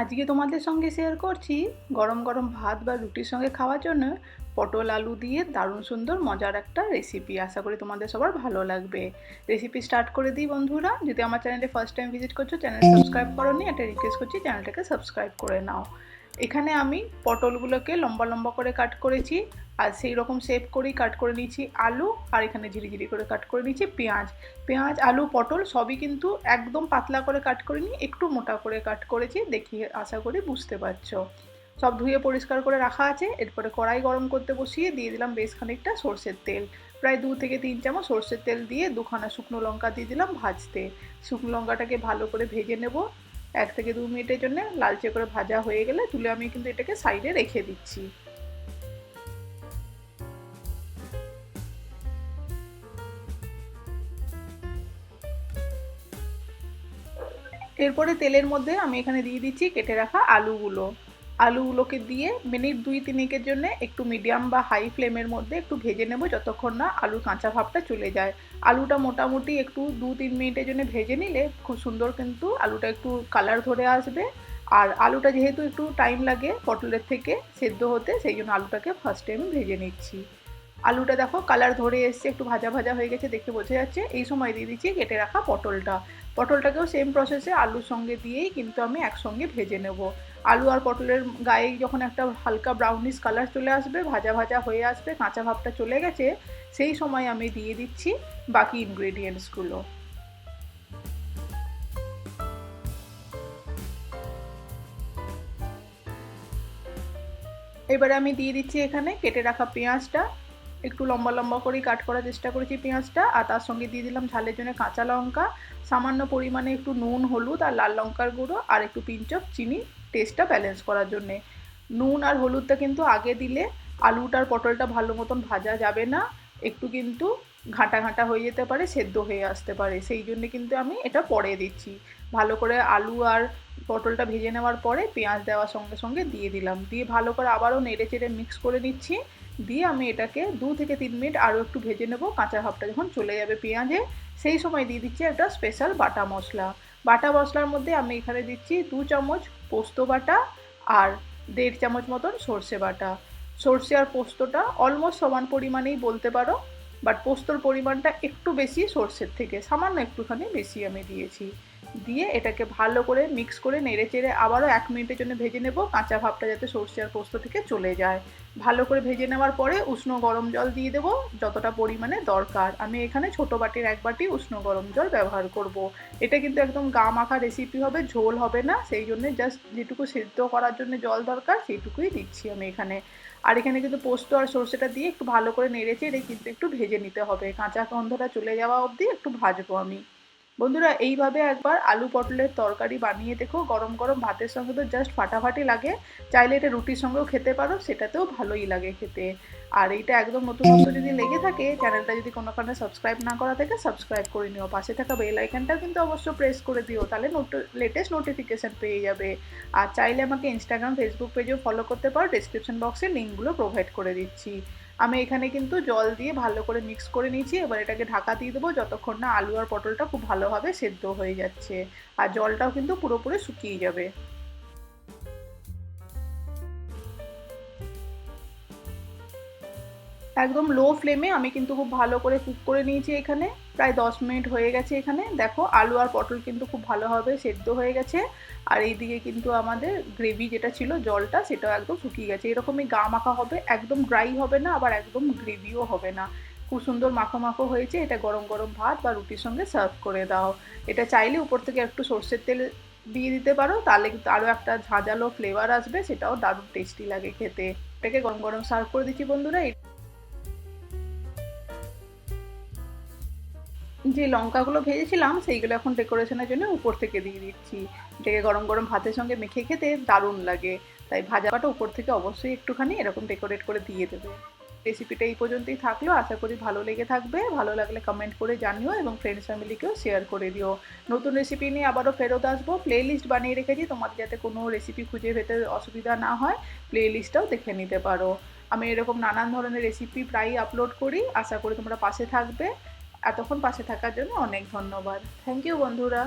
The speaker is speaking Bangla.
আজকে তোমাদের সঙ্গে শেয়ার করছি গরম গরম ভাত বা রুটির সঙ্গে খাওয়ার জন্য পটল আলু দিয়ে দারুণ সুন্দর মজার একটা রেসিপি আশা করি তোমাদের সবার ভালো লাগবে। রেসিপি স্টার্ট করে দিই বন্ধুরা। যদি আমার চ্যানেলে ফার্স্ট টাইম ভিজিট করছ চ্যানেল সাবস্ক্রাইব করো নি একটা রিকোয়েস্ট করছি চ্যানেলটাকে সাবস্ক্রাইব করে নাও। এখানে আমি পটলগুলোকে লম্বা লম্বা করে কাট করেছি, আর সেই রকম শেপ করেই কাট করে নিয়েছি আলু, আর এখানে ঝিরিঝিরি করে কাট করে নিয়েছি পেঁয়াজ। পেঁয়াজ, আলু, পটল সবই কিন্তু একদম পাতলা করে কাট করে করিনি, একটু মোটা করে কাট করেছি দেখি আশা করি বুঝতে পারছ। সব ধুয়ে পরিষ্কার করে রাখা আছে, এরপরে কড়াই গরম করতে বসিয়ে দিয়ে দিলাম বেশ খানিকটা সর্ষের তেল। প্রায় দু থেকে তিন চামচ সর্ষের তেল দিয়ে দুখানা শুকনো লঙ্কা দিয়ে দিলাম ভাজতে। শুকনো লঙ্কাটাকে ভালো করে ভেজে নেব এক থেকে দু মিনিটের জন্য লালচে করে ভাজা হয়ে গেলে তুলে আমি কিন্তু এটাকে সাইডে রেখে দিচ্ছি। এরপরে তেলের মধ্যে আমি এখানে দিয়ে দিচ্ছি কেটে রাখা আলুগুলো। আলুগুলোকে দিয়ে মিনিট দুই তিনেকের জন্য একটু মিডিয়াম বা হাই ফ্লেমের মধ্যে একটু ভেজে নেব যতক্ষণ না আলুর কাঁচা ভাবটা চলে যায়। আলুটা মোটামুটি একটু দু তিন মিনিটের জন্য ভেজে নিলে খুব সুন্দর কিন্তু আলুটা একটু কালার ধরে আসবে। আর আলুটা যেহেতু একটু টাইম লাগে পটলের থেকে সেদ্ধ হতে, সেই জন্য আলুটাকে ফার্স্টে আমি ভেজে নিচ্ছি। আলুটা দেখো কালার ধরে এসছে, একটু ভাজা ভাজা হয়ে গেছে দেখতে বোঝা যাচ্ছে। এই সময় দিয়ে দিচ্ছি কেটে রাখা পটলটা। পটলটাকেও সেম প্রসেসে আলুর সঙ্গে দিয়েই কিন্তু আমি একসঙ্গে ভেজে নেব। আলু আর পটলের গায়ে যখন একটা হালকা ব্রাউনিশ কালার চলে আসবে, ভাজা ভাজা হয়ে আসবে, কাঁচা ভাবটা চলে গেছে, সেই সময় আমি দিয়ে দিচ্ছি বাকি ইনগ্রেডিয়েন্টসগুলো এবারে আমি দিয়ে দিচ্ছি এখানে কেটে রাখা পেঁয়াজটা। একটু লম্বা লম্বা করেই কাট করার চেষ্টা করেছি পেঁয়াজটা, আর তার সঙ্গে দিয়ে দিলাম ঝালের জন্য কাঁচা লঙ্কা। সামান্য পরিমাণে একটু নুন, হলুদ আর লাল লঙ্কার গুঁড়ো আর একটু পিঞ্চ অফ চিনি টেস্টটা ব্যালেন্স করার জন্যে। নুন আর হলুদটা কিন্তু আগে দিলে আলুটার পটলটা ভালো মতন ভাজা যাবে না, একটু কিন্তু ঘাঁটা ঘাঁটা হয়ে যেতে পারে, সেদ্ধ হয়ে আসতে পারে। সেই জন্য কিন্তু আমি এটা পরে দিচ্ছি। ভালো করে আলু আর পটলটা ভেজে নেওয়ার পরে পেঁয়াজ দেওয়ার সঙ্গে সঙ্গে দিয়ে দিলাম। দিয়ে ভালো করে আবারও নেড়ে চেড়ে মিক্স করে নিচ্ছি। দিয়ে আমি এটাকে দু থেকে তিন মিনিট আরও একটু ভেজে নেব। কাঁচা ভাবটা যখন চলে যাবে পেঁয়াজে, সেই সময় দিয়ে দিচ্ছি একটা স্পেশাল বাটা মশলা। বাটা মশলার মধ্যে আমি এখানে দিচ্ছি দু চামচ পোস্ত বাটা আর দেড় চামচ মতন সর্ষে বাটা। সর্ষে আর পোস্তটা অলমোস্ট সমান পরিমাণেই বলতে পারো বাট পোস্তর পরিমাণটা একটু বেশি সর্ষের থেকে, সামান্য একটুখানি বেশি আমি দিয়েছি। দিয়ে এটাকে ভালো করে মিক্স করে নেড়ে চেড়ে আবারও এক মিনিটের জন্য ভেজে নেব। কাঁচা ভাবটা যাতে সর্ষে আর পোস্ত থেকে চলে যায়। ভালো করে ভেজে নেওয়ার পরে উষ্ণ গরম জল দিয়ে দেবো, যতটা পরিমাণে দরকার। আমি এখানে ছোট বাটির এক বাটি উষ্ণ গরম জল ব্যবহার করব। এটা কিন্তু একদম গা মাখা রেসিপি হবে, ঝোল হবে না। সেই জন্য জাস্ট যেটুকু সিদ্ধ করার জন্য জল দরকার, সেইটুকুই দিচ্ছি আমি এখানে। আর এখানে কিন্তু পোস্ত আর সর্ষেটা দিয়ে একটু ভালো করে নেড়ে চেড়ে কিন্তু একটু ভেজে নিতে হবে। কাঁচা গন্ধটা চলে যাওয়া অবধি একটু ভাজবো আমি। বন্ধুরা, এইভাবে একবার আলু পটলের তরকারি বানিয়ে দেখো, গরম গরম ভাতের সঙ্গে তো জাস্ট ফাটাফাটি লাগে। চাইলে এটা রুটির সঙ্গেও খেতে পারো, সেটাতেও ভালোই লাগে খেতে। আর এইটা একদম নতুনত্ব যদি লেগে থাকে, চ্যানেলটা যদি কোনোখানে সাবস্ক্রাইব না করা থাকে সাবস্ক্রাইব করে নিও। পাশে থাকা বেল আইকনটাও কিন্তু অবশ্য প্রেস করে দিও, তাহলে লেটেস্ট নোটিফিকেশান পেয়ে যাবে। আর চাইলে আমাকে ইনস্টাগ্রাম ফেসবুক পেজেও ফলো করতে পারো ডিসক্রিপশন বক্সে লিঙ্কগুলো প্রোভাইড করে দিচ্ছি। আমি এখানে কিন্তু জল দিয়ে ভালো করে মিক্স করে নিয়েছি। এবার এটাকে ঢাকা দিয়ে দেবো। যতক্ষণ না আলু আর পটলটা খুব ভালোভাবে সেদ্ধ হয়ে যাচ্ছে। আর জলটাও কিন্তু পুরোপুরি শুকিয়ে যাবে। একদম লো ফ্লেমে আমি কিন্তু খুব ভালো করে কুক করে নিয়েছি এখানে। প্রায় দশ মিনিট হয়ে গেছে এখানে। দেখো, আলু আর পটল কিন্তু খুব ভালোভাবে সেদ্ধ হয়ে গেছে। আর এইদিকে কিন্তু আমাদের গ্রেভি যেটা ছিল, জলটা, সেটাও একদম শুকিয়ে গেছে। এরকমই গা মাখা হবে, একদম ড্রাই হবে না, আবার একদম গ্রেভিও হবে না। খুব সুন্দর মাখো মাখো হয়েছে। এটা গরম গরম ভাত বা রুটির সঙ্গে সার্ভ করে দাও। এটা চাইলে উপর থেকে একটু সর্ষের তেল দিয়ে দিতে পারো, তাহলে কিন্তু আরও একটা ঝাঁঝালো ফ্লেভার আসবে, সেটাও দারুণ টেস্টি লাগে খেতে। এটাকে গরম গরম সার্ভ করে দিচ্ছি বন্ধুরা। যে লঙ্কাগুলো ভেজেছিলাম, সেইগুলো এখন ডেকোরেশনের জন্য উপর থেকে দিয়ে দিচ্ছি। এটাকে গরম গরম ভাতের সঙ্গে মেখে খেতে দারুণ লাগে। তাই ভাজাটা উপর থেকে অবশ্যই একটুখানি এরকম ডেকোরেট করে দিয়ে দেবে। রেসিপিটা এই পর্যন্তই থাকল। আশা করি ভালো লেগে থাকবে। ভালো লাগলে কমেন্ট করে জানিও এবং ফ্রেন্ডস ফ্যামিলিকেও শেয়ার করে দিও। নতুন রেসিপি নিয়ে আবারও ফেরত আসব। প্লে লিস্ট বানিয়ে রেখেছি। তোমাদের যাতে কোনো রেসিপি খুঁজে পেতে অসুবিধা না হয় প্লে লিস্টটাও দেখে নিতে পারো। আমি এরকম নানান ধরনের রেসিপি প্রায়ই আপলোড করি। আশা করি তোমরা পাশে থাকবে। এতক্ষণ পাশে থাকার জন্য অনেক ধন্যবাদ। থ্যাংক ইউ বন্ধুরা।